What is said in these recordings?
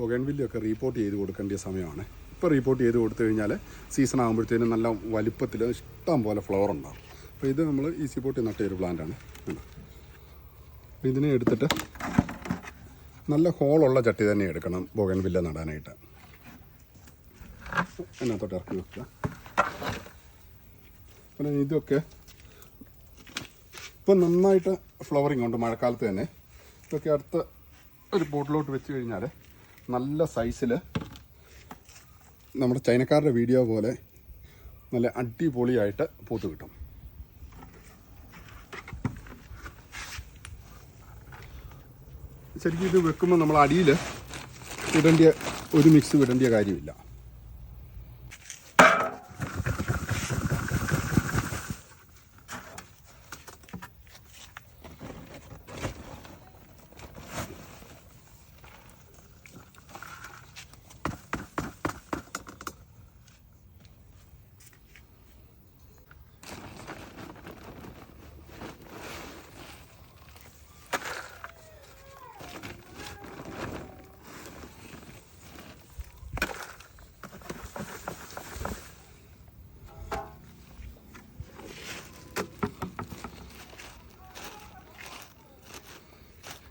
ബൊഗൻവില്ലൊക്കെ report ചെയ്ത് കൊടുക്കേണ്ട സമയമാണ്. ഇപ്പോൾ റീപ്പോർട്ട് ചെയ്ത് കൊടുത്തു കഴിഞ്ഞാൽ സീസൺ ആകുമ്പോഴത്തേനും നല്ല വലിപ്പത്തിൽ ഇഷ്ടം പോലെ ഫ്ലവർ ഉണ്ടാവും. അപ്പോൾ ഇത് നമ്മൾ ഈസി പോട്ടി നട്ട ഒരു പ്ലാന്റാണ്. അപ്പോൾ ഇതിനെ എടുത്തിട്ട് നല്ല ഹോളുള്ള ചട്ടി തന്നെ എടുക്കണം ബൊഗൻവില്ല നടാനായിട്ട്. അതിനകത്തോട്ട് ഇറക്കി വെക്കുക. പിന്നെ ഇതൊക്കെ ഇപ്പം നന്നായിട്ട് ഫ്ലവറിങ് ഉണ്ട് മഴക്കാലത്ത് തന്നെ. ഇതൊക്കെ അടുത്ത ഒരു ബോട്ടിലോട്ട് വെച്ച് കഴിഞ്ഞാൽ നല്ല സൈസിൽ നമ്മുടെ ചൈനക്കാരുടെ വീഡിയോ പോലെ നല്ല അടിപൊളിയായിട്ട് പൂത്ത് കിട്ടും. ശരിക്കും ഇത് വെക്കുമ്പോൾ നമ്മൾ അടിയിൽ ഇടേണ്ട ഒരു മിക്സ് വിടേണ്ട കാര്യമില്ല.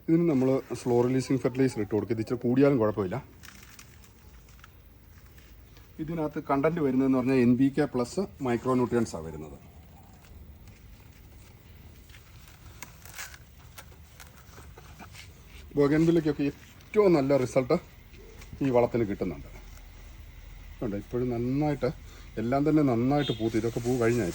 ഇതിന് നമ്മൾ സ്ലോ റിലീസിങ് ഫെർട്ടിലൈസർ ഇട്ട് കൊടുക്കുക ഇതിച്ചിരി കൂടിയാലും കുഴപ്പമില്ല. ഇതിനകത്ത് കണ്ടന്റ് വരുന്നതെന്ന് പറഞ്ഞാൽ N B K plus micro ന്യൂട്രിയൻസാണ് വരുന്നത്. ബോഗൻവില്ലയ്ക്കൊക്കെ ഏറ്റവും നല്ല റിസൾട്ട് ഈ വളത്തിന് കിട്ടുന്നുണ്ട്. കണ്ടോ ഇപ്പോഴും നന്നായിട്ട് എല്ലാം തന്നെ നന്നായിട്ട് പൂത്ത്. ഇതൊക്കെ പൂ കഴിഞ്ഞാൽ